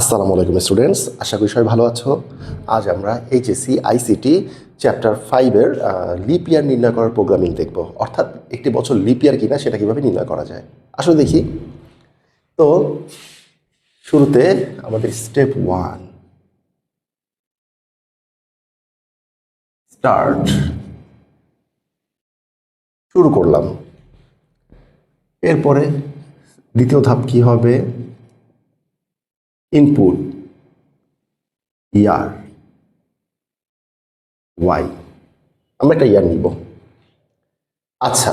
আসসালামু আলাইকুম স্টুডেন্টস, আশা করি সবাই ভালো আছো। আজ আমরা এইচএসসি আইসিটি চ্যাপ্টার ফাইভের লিপ ইয়ার নির্ণয় করার প্রোগ্রামিং দেখব। অর্থাৎ একটি বছর লিপ ইয়ার কিনা সেটা কীভাবে নির্ণয় করা যায়? আসলে দেখি। তো শুরুতে আমাদের স্টেপ ওয়ান স্টার্ট শুরু করলাম। এরপরে দ্বিতীয় ধাপ কি হবে? ইনপুট ইয়ার ওয়াই আমরা একটা ইয়ার নিব। আচ্ছা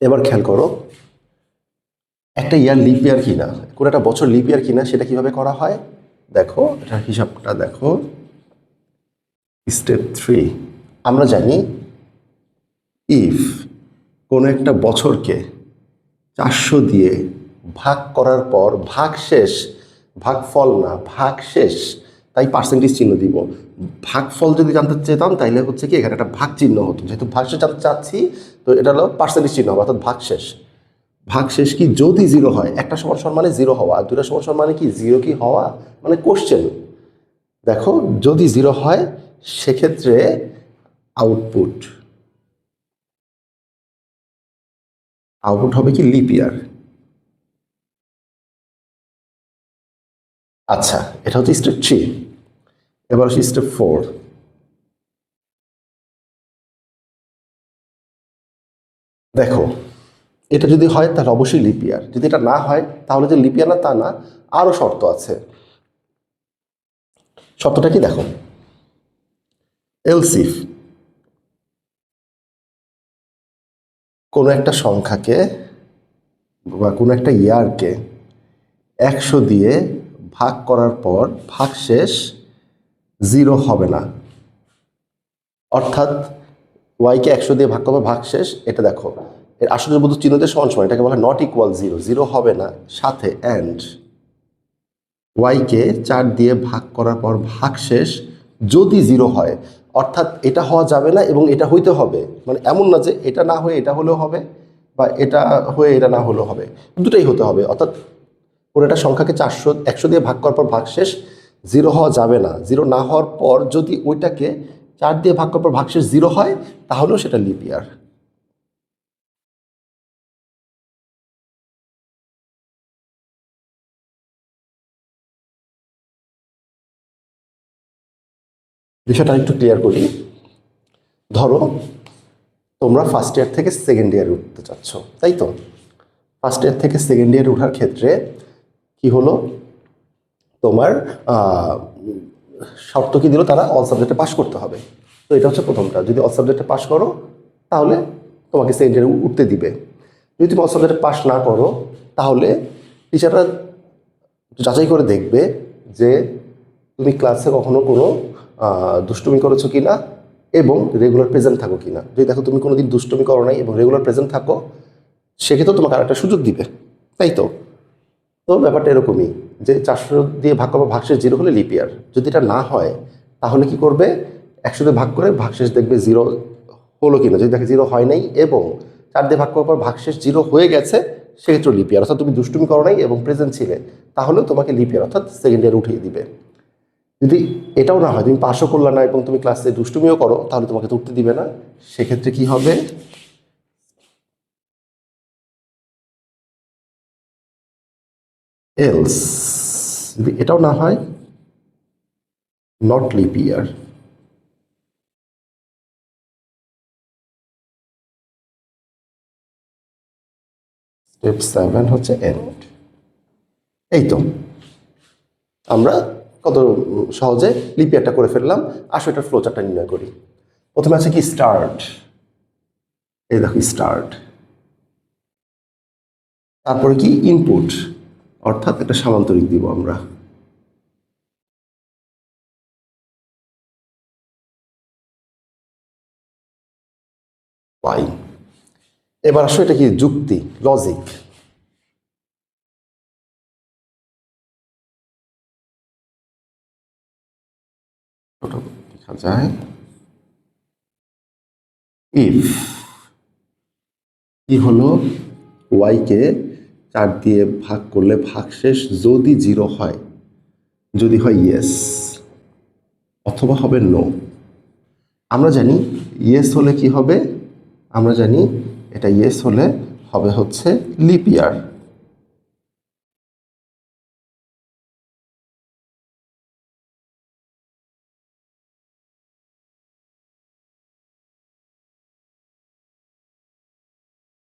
এবার খেয়াল করো, একটা ইয়ার লিপ ইয়ার কিনা, কোনো একটা বছর লিপ ইয়ার কিনা, সেটা কীভাবে করা হয়? দেখো এটার হিসাবটা দেখো। স্টেপ থ্রি আমরা জানি ইফ কোনো একটা বছরকে চারশো দিয়ে ভাগ করার পর ভাগ শেষ ভাগফল না, ভাগ শেষ, তাই পার্সেন্টেজ চিহ্ন দিব। ভাগফল যদি জানতে চেতাম, তাইলে হচ্ছে কি এখানে একটা ভাগ চিহ্ন হতো। যেহেতু ভাগ শেষ জানতে চাচ্ছি, তো এটা হলো পার্সেন্টেজ চিহ্ন হবে অর্থাৎ ভাগ শেষ। ভাগ শেষ কি যদি জিরো হয়, একটা সমান মানে জিরো হওয়া আর দুটা সমান মানে কি জিরো কি হওয়া? মানে কোশ্চেন দেখো, যদি জিরো হয়, সেক্ষেত্রে আউটপুট আউটপুট হবে কি লিপ আচ্ছা এটা হচ্ছে স্টেপ থ্রি এবার হচ্ছে স্টেপ ফোর দেখো, এটা যদি হয় তাহলে অবশ্যই লিপিয়ার যদি এটা না হয়, তাহলে যে লিপিয়ার না তা না আরও শর্ত আছে। শর্তটা কি দেখো? এলসিফ কোনো একটা সংখ্যাকে বা কোনো একটা ইয়ারকে একশো দিয়ে ভাগ করার পর ভাগ শেষ জিরো হবে না। অর্থাৎ ওয়াইকে একশো দিয়ে ভাগ করবে, ভাগ শেষ, এটা দেখো। এর আসলে বন্ধু চিহ্নতে সমান সমান, এটাকে বলা নট ইকুয়াল জিরো জিরো হবে না। সাথে অ্যান্ড ওয়াইকে চার দিয়ে ভাগ করার পর ভাগ শেষ, যদি জিরো হয়। অর্থাৎ এটা হওয়া যাবে না এবং এটা হইতে হবে। মানে এমন না যে এটা না হয়ে এটা হলেও হবে, বা এটা হয়ে এটা না হলেও হবে। দুটাই হতে হবে। অর্থাৎ একটা সংখ্যাকে চারশো, একশো দিয়ে ভাগ করার পর ভাগ শেষ, জিরো হওয়া যাবে না। জিরো না হওয়ার পর যদি ওইটাকে চার দিয়ে ভাগ করার পর ভাগ শেষ জিরো হয়, তাহলেও সেটা লিপিয়ার বিষয়টা একটু ক্লিয়ার করি। ধরো, তোমরা ফার্স্ট ইয়ার থেকে সেকেন্ড ইয়ারে উঠতে চাচ্ছ, তাই তো? ফার্স্ট ইয়ার থেকে সেকেন্ড ইয়ারে ওঠার ক্ষেত্রে কি হলো? তোমার শর্ত কি দিল? তারা অল সাবজেক্টে পাশ করতে হবে। তো এটা হচ্ছে প্রথমটা। যদি অল সাবজেক্টে পাশ করো, তাহলে তোমাকে ইয়ারে উঠতে দিবে। যদি তুমি অল সাবজেক্টে পাশ না করো, তাহলে টিচাররা যাচাই করে দেখবে যে তুমি ক্লাসে কখনো কোনো দুষ্টুমি করেছ কি না এবং রেগুলার প্রেজেন্ট থাকো কি না যদি দেখো তুমি কোনো দিন দুষ্টুমি করো নাই এবং রেগুলার প্রেজেন্ট থাকো, সেক্ষেত্রে তোমাকে আরেকটা সুযোগ দিবে। তাই তো? তো ব্যাপারটা এরকমই যে চারশো দিয়ে ভাগ করব, ভাগশেষ জিরো হলে লিপিয়ার যদি এটা না হয়, তাহলে কি করবে? একশো দিয়ে ভাগ করে ভাগশেষ দেখবে জিরো হলো কিনা। যদি দেখে জিরো হয় নাই এবং চার দিয়ে ভাগ করার পর ভাগশেষ জিরো হয়ে গেছে সেক্ষেত্রে লিপিয়ার অর্থাৎ তুমি দুষ্টুমি করো নাই এবং প্রেজেন্ট ছিলে, তাহলেও তোমাকে লিপিয়ার অর্থাৎ সেকেন্ড ইয়ার উঠিয়ে দিবে। যদি এটাও না হয়, তুমি পাশও করলে না এবং তুমি ক্লাসে দুষ্টুমিও করো, তাহলে তোমাকে উঠতে দিবে না। সেক্ষেত্রে কি হবে? এলস যদি এটাও না হয় not leap year step seven হচ্ছে এন্ড এই তো, আমরা কত সহজে লিপিয়ারটা করে ফেললাম, আসো এটার ফ্লোচারটা নির্ণয় করি। প্রথমে আছে কি স্টার্ট এই দেখো স্টার্ট তারপরে কি ইনপুট অর্থাৎ একটা সামান্তরিক দিব আমরা। পাই এবার আসো এটা কি? যুক্তি লজিক যায়। ইফ কি হলো? ওয়াইকে চার দিয়ে ভাগ করলে ভাগশেষ যদি জিরো হয়, যদি হয় ইয়েস অথবা হবে নো আমরা জানি ইয়েস হলে কি হবে? আমরা জানি এটা ইয়েস হলে হবে হচ্ছে লিপিয়ার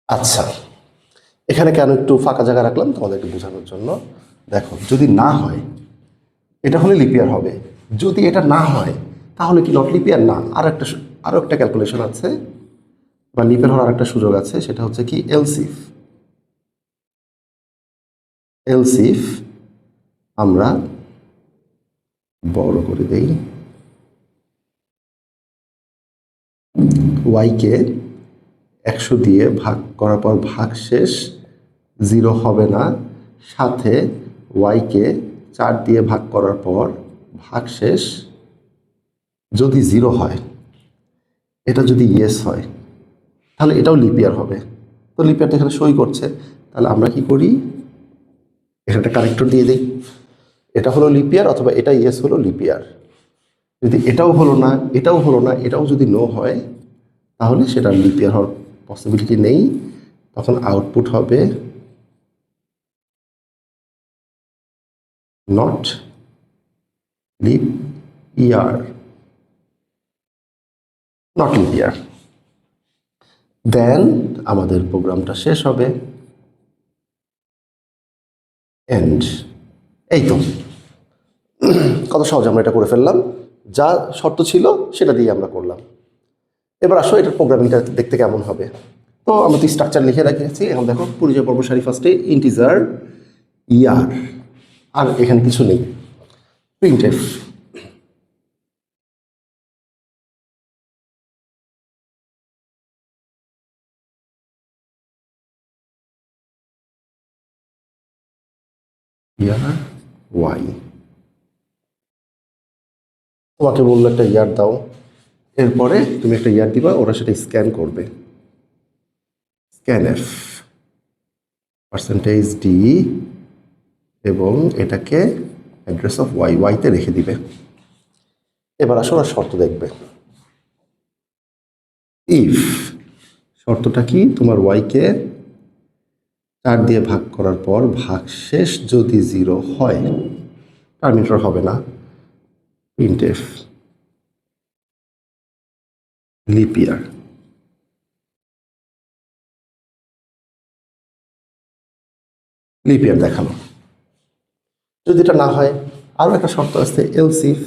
আচ্ছা। এখানে কেন একটু ফাঁকা জায়গা রাখলাম? তোমাদেরকে বোঝানোর জন্য। দেখো, যদি না হয়, এটা হলে লিপিয়ার হবে। যদি এটা না হয়, তাহলে কি নট লিপিয়ার না। আর একটা আরও একটা ক্যালকুলেশন আছে। বা লিপিয়ার হওয়ার একটা সুযোগ আছে, সেটা হচ্ছে কি? এলসিফ এলসিফ আমরা বড় করে দেই ওয়াইকে একশো দিয়ে ভাগ করার পর ভাগ শেষ জিরো হবে না। সাথে ওয়াইকে চার দিয়ে ভাগ করার পর ভাগ শেষ যদি জিরো হয়, এটা যদি ইয়েস হয়, তাহলে এটাও লিপিয়ার হবে। তো লিপিয়ারটা এখানে সই করছে। তাহলে আমরা কি করি? এখানে একটা কারেক্টর দিয়ে দিই। এটা হলো লিপিয়ার অথবা এটা ইয়েস হলো লিপিয়ার যদি এটাও হলো না, এটাও হলো না, এটাও যদি নো হয়, তাহলে সেটা লিপিয়ার হওয়ার পসিবিলিটি নেই। তখন আউটপুট হবে not leap year not leap year then আমাদের প্রোগ্রামটা শেষ হবে। এন্ড এই তো। কত সহজ আমরা এটা করে ফেললাম। যা শর্ত ছিল সেটা দিয়ে আমরা করলাম। এবার আসো, এটার প্রোগ্রামিংটা দেখতে কেমন হবে। তো আমরা তো স্ট্রাকচার লিখে রেখেছি। এখন দেখো, পরিচয় পর্ব সারি ফার্স্টে ইন্টিজার ইয়ার আর এখানে কিছু নেই। ইয়ার ওয়াই তোমাকে বলল একটা ইয়ার দাও। এরপরে তুমি একটা ইয়ার দিবা, ওরা সেটা স্ক্যান করবে। স্ক্যান এফ পার্সেন্টেজ ডি এবং এটাকে অ্যাড্রেস অফ ওয়াই ওয়াইতে রেখে দিবে। এবার আসো ওরা শর্ত দেখবে। ইফ শর্তটা কি? তোমার ওয়াইকে চার দিয়ে ভাগ করার পর ভাগ শেষ যদি জিরো হয় টার্মিনেটর হবে না। প্রিন্টেফ লিপিয়ার লিপিয়ার দেখাল। যদি এটা না হয় আরও একটা শর্ত আছে এলসিফ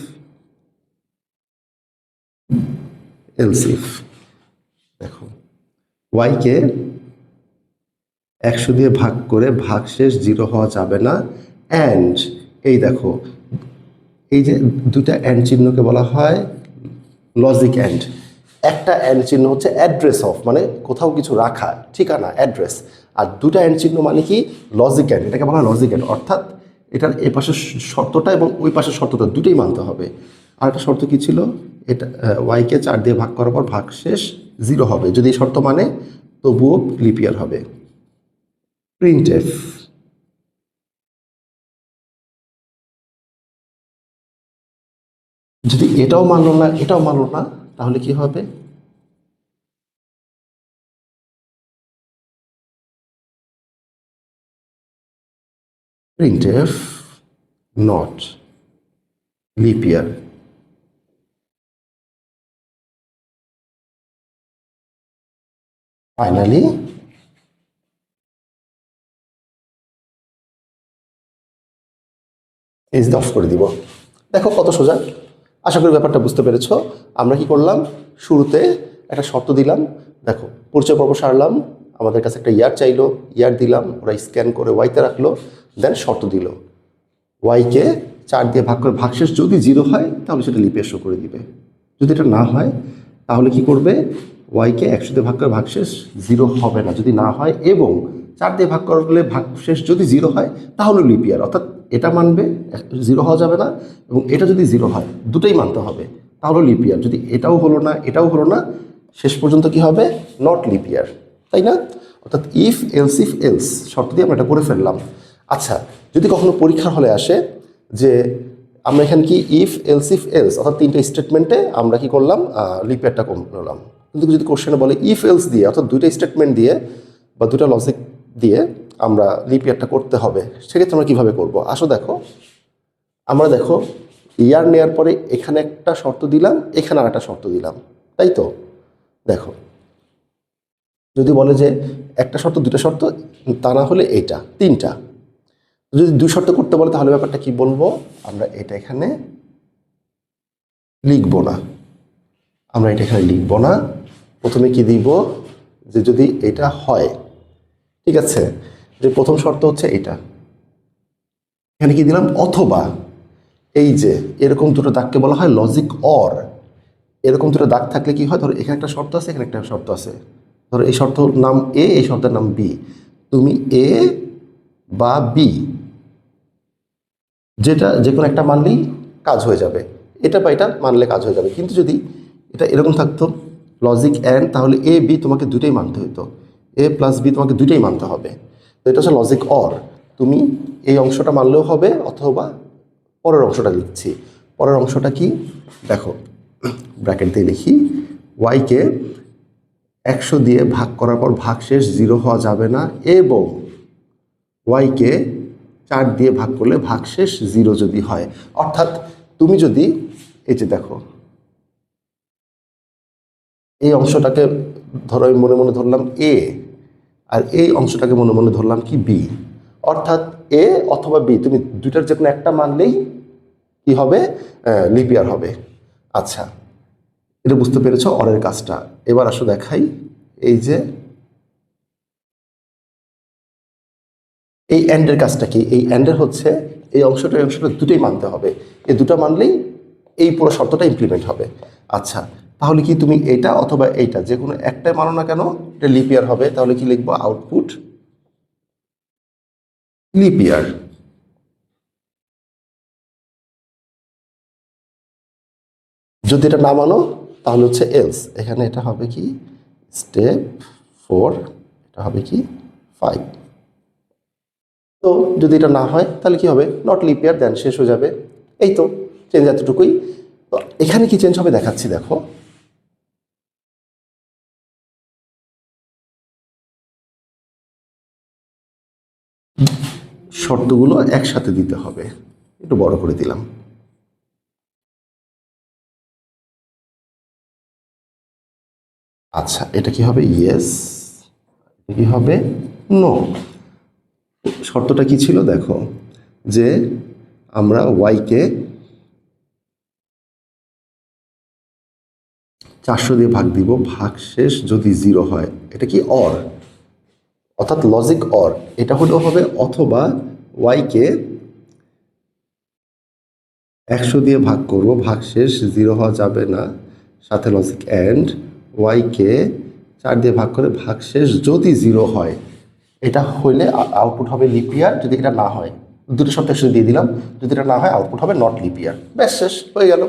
এলসিফ দেখো ওয়াইকে একশো দিয়ে ভাগ করে ভাগ শেষ জিরো হওয়া যাবে না। অ্যান্ড এই দেখো, এই যে দুটা অ্যান্ড চিহ্নকে বলা হয় লজিক অ্যান্ড একটা অ্যান্ড চিহ্ন হচ্ছে অ্যাড্রেস অফ মানে কোথাও কিছু রাখা ঠিকানা অ্যাড্রেস আর দুটা অ্যান্ড চিহ্ন মানে কি? লজিক অ্যান্ড এটাকে বলা হয় লজিক অ্যান্ড অর্থাৎ এটার এ পাশের শর্তটা এবং ওই পাশের শর্তটা দুটোই মানতে হবে। আর একটা শর্ত কী ছিল? এটা ওয়াইকে চার দিয়ে ভাগ করার পর ভাগ শেষ জিরো হবে। যদি এই শর্ত মানে তবুও লিপিয়ার হবে। প্রিন্ট এফ যদি এটাও মানলো না, এটাও মানলো না, তাহলে কি হবে? Printf not leap year. Finally এই অফ করে দিব। দেখো কত সোজা। আশা করি ব্যাপারটা বুঝতে পেরেছ। আমরা কি করলাম? শুরুতে একটা শর্ত দিলাম। দেখো, পরিচয় পর্ব সারলাম। আমাদের কাছে একটা ইয়ার চাইলো। ইয়ার দিলাম। ওরা স্ক্যান করে ওয়াইতে রাখল। শর্ত দিল। ওয়াইকে চার দিয়ে ভাগ করে ভাগশেষ যদি জিরো হয়, তাহলে সেটা লিপে শো করে দিবে। যদি এটা না হয়, তাহলে কি করবে? ওয়াইকে একশো দিয়ে ভাগ করে ভাগশেষ জিরো হবে না। যদি না হয় এবং চার দিয়ে ভাগ করলে ভাগশেষ যদি জিরো হয়, তাহলে লিপিয়ার অর্থাৎ এটা মানবে জিরো হওয়া যাবে না এবং এটা যদি জিরো হয়, দুটোই মানতে হবে। তাহলে লিপিয়ার যদি এটাও হলো না, এটাও হলো না, শেষ পর্যন্ত কি হবে? নট লিপিয়ার তাই না? অর্থাৎ ইফ এলস ইফ এলস শর্ত দিয়ে আমরা এটা করে ফেললাম। আচ্ছা যদি কখনো পরীক্ষার হলে আসে যে আমরা এখানে কি ইফ এলস ইফ এলস অর্থাৎ তিনটে স্টেটমেন্টে আমরা কি করলাম লিপিয়ারটা করলাম কিন্তু যদি কোশ্চেনে বলে ইফ এলস দিয়ে, অর্থাৎ দুইটা স্টেটমেন্ট দিয়ে বা দুটা লজিক দিয়ে আমরা লিপিয়ারটা করতে হবে, সেক্ষেত্রে আমরা কীভাবে করব? আসো দেখো। আমরা দেখো ইয়ার নেওয়ার পরে এখানে একটা শর্ত দিলাম, এখানে আর একটা শর্ত দিলাম, তাই তো? দেখো, যদি বলে যে একটা শর্ত দুটা শর্ত, তা না হলে এইটা, তিনটা। যদি দুই শর্ত করতে বলে, তাহলে ব্যাপারটা কি বলব? আমরা এটা এখানে লিখব না। আমরা এটা এখানে লিখব না। প্রথমে কি দিব? যে যদি এটা হয়, ঠিক আছে? যে প্রথম শর্ত হচ্ছে এটা। এখানে কি দিলাম? অথবা এই যে এরকম দুটো দাগকে বলা হয় লজিক অর এরকম দুটো দাগ থাকলে কি হয়? ধরো এখানে একটা শর্ত আছে, এখানে একটা শর্ত আছে। ধরো এই শর্ত নাম এ এই শর্তের নাম বি তুমি এ বা বি যেটা যে কোনো একটা মানলেই কাজ হয়ে যাবে। এটা বা এটা মানলে কাজ হয়ে যাবে। কিন্তু যদি এটা এরকম থাকতো লজিক অ্যান্ড তাহলে এ বি তোমাকে দুটোই মানতে হতো এ প্লাস বি তোমাকে দুটোই মানতে হবে। তো এটা হচ্ছে লজিক অর তুমি এই অংশটা মানলেও হবে অথবা পরের অংশটা লিখছি। পরের অংশটা কি? দেখো, ব্র্যাকেট দিয়ে লিখি ওয়াইকে একশো দিয়ে ভাগ করার পর ভাগ শেষ জিরো হওয়া যাবে না এবং ওয়াইকে চার দিয়ে ভাগ করলে ভাগ শেষ জিরো যদি হয়। অর্থাৎ তুমি যদি, এই যে দেখো, এই অংশটাকে ধরো, আমি মনে মনে ধরলাম এ আর এই অংশটাকে মনে মনে ধরলাম কি বি অর্থাৎ এ অথবা বি তুমি দুইটার যে কোনো একটা মানলেই কি হবে? লিপিয়ার হবে। আচ্ছা এটা বুঝতে পেরেছ অরের কাজটা। এবার আসো দেখাই, এই যে এই অ্যান্ডের কাজটা কি? এই অ্যান্ডের হচ্ছে এই অংশটা এই অংশটা দুটোই মানতে হবে। এই দুটো মানলেই এই পুরো শর্তটা ইমপ্লিমেন্ট হবে। আচ্ছা তাহলে কি তুমি এইটা অথবা এইটা, যে কোনো একটাই মানো না কেন, এটা লিপিয়ার হবে, তাহলে কি লিখব আউটপুট লিপিয়ার যদি এটা না মানো, তাহলে হচ্ছে এলস এখানে এটা হবে কি? স্টেপ ফোর এটা হবে কি? ফাইভ তো যদি এটা না হয়, তাহলে কি হবে? নট লিপিয়ার দেন শেষ হয়ে যাবে। এই তো চেঞ্জ এতটুকুই। তো এখানে কি চেঞ্জ হবে দেখাচ্ছি, দেখো। শর্তগুলো একসাথে দিতে হবে। একটু বড় করে দিলাম। আচ্ছা এটা কি হবে? ইয়েস এটা কি হবে? নো শর্তটা কি ছিল? দেখো, যে আমরা ওয়াইকে চারশো দিয়ে ভাগ দিব, ভাগ শেষ যদি জিরো হয়, এটা কি অর অর্থাৎ লজিক অর এটা হলেও হবে অথবা ওয়াইকে একশো দিয়ে ভাগ করব, ভাগ শেষ জিরো হওয়া যাবে না, সাথে লজিক অ্যান্ড ওয়াইকে চার দিয়ে ভাগ করে ভাগ শেষ যদি জিরো হয়। এটা হইলে আউটপুট হবে লিপিয়ার যদি এটা না হয়। দুটো শব্দ একসাথে দিয়ে দিলাম, যদি এটা না হয় আউটপুট হবে নট লিপিয়ার ব্যাস, শেষ, হয়ে গেল।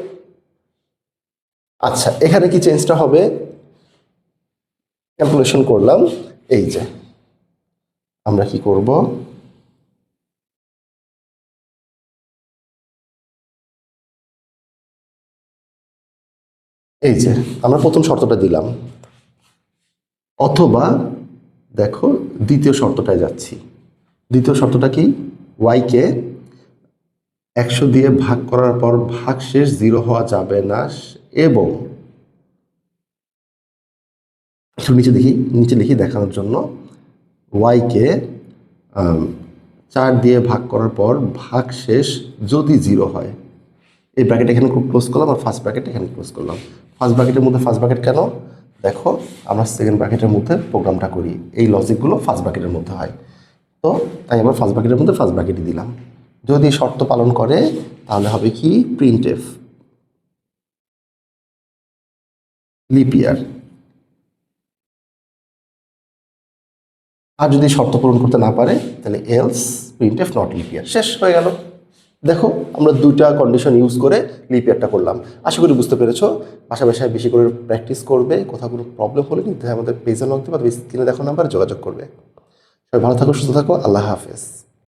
আচ্ছা এখানে কি চেঞ্জটা হবে? ক্যালকুলেশন করলাম, এই যে। আমরা কি করব? এই যে, আমরা প্রথম শর্তটা দিলাম। অথবা দেখো, দ্বিতীয় শর্তটায় যাচ্ছি। দ্বিতীয় শর্তটা কি? ওয়াইকে একশো দিয়ে ভাগ করার পর ভাগ শেষ জিরো হওয়া যাবে না এবং একটু নিচে দেখি, নিচে লিখি দেখানোর জন্য। ওয়াইকে চার দিয়ে ভাগ করার পর ভাগ শেষ যদি জিরো হয়। এই ব্র্যাকেট এখানে খুব ক্লোজ করলাম আর ফার্স্ট ব্র্যাকেট এখানে ক্লোজ করলাম। ফার্স্ট ব্র্যাকেটের মধ্যে ফার্স্ট ব্র্যাকেট কেন? দেখো, আমরা সেকেন্ড ব্র্যাকেটের মধ্যে প্রোগ্রামটা করি। এই লজিকগুলো ফার্স্ট ব্র্যাকেটের মধ্যে হয়। তো, তাই আমরা ফার্স্ট ব্র্যাকেটের মধ্যে ফার্স্ট ব্র্যাকেটই দিলাম। যদি শর্ত পালন করে, তাহলে হবে কি? প্রিন্ট এফ লিপিয়ার আর যদি শর্ত পূরণ করতে না পারে, তাহলে else print if not leap year শেষ হয়ে গেল। দেখো, আমরা দুইটা কন্ডিশন ইউজ করে লিপ ইয়ারটা করলাম। আশা করি বুঝতে পেরেছ। বাসা বাসায় বেশি করে প্র্যাকটিস করবে কোথাও কোনো প্রবলেম হলে কিন্তু আমাদের পেজে লগ দেবে অথবা স্ক্রিনে দেখো নাম্বার যোগাযোগ করবে। সবাই ভালো থাকো, সুস্থ থাকো, আল্লাহ হাফেজ।